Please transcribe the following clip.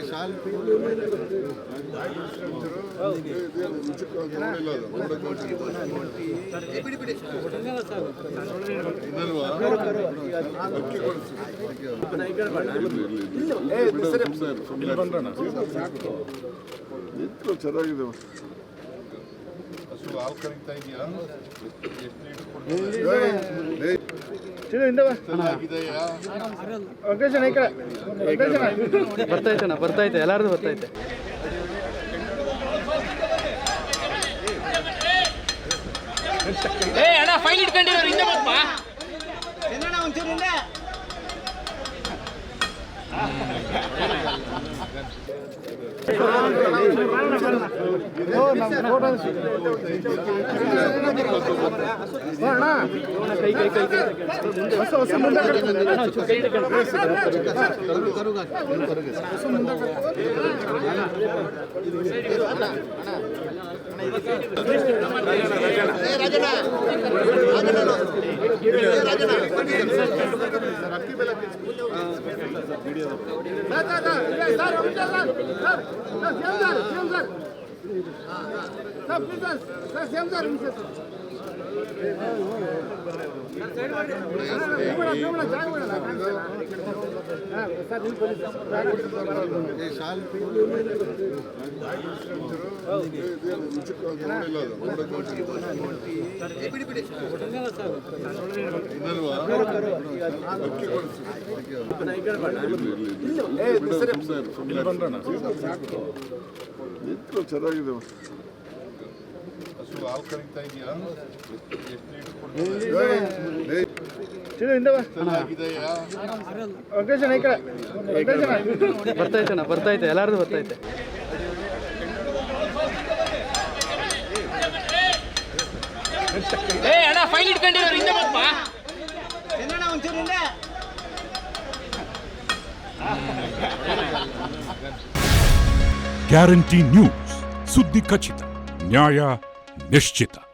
Gracias. ನಿಂತು ಚೆನ್ನಾಗಿದೆ ಹಸು ಹಾಲು ಎಷ್ಟು ಲೀಟರ್ ಬರ್ತಾ ಇದ್ದೆ ಎಲ್ಲಾರ್ದು ಬರ್ತೈತೆ ಏ ಅಣ್ಣ ಫೈಲ್ ಇಟ್ಕೊಂಡಿರೋರು ಹಿಂದೆ ಬಪ್ಪ ಕೈ సార్ సేమ్ సార్ ನಿಂತು ಚೆನ್ನಾಗಿದೆ. ಹಸು ಹಾಲು ಕರಿತಾ ಇದೆಯಾ? ಎಷ್ಟು ಬರ್ತೈತೆ ಬರ್ತೈತೆ ಬರ್ತೈತೆ ಫೈಲ್ ಗ್ಯಾರಂಟಿ ನ್ಯೂಸ್ ಸುದ್ದಿ ಖಚಿತ ನ್ಯಾಯ নিশ্চিতা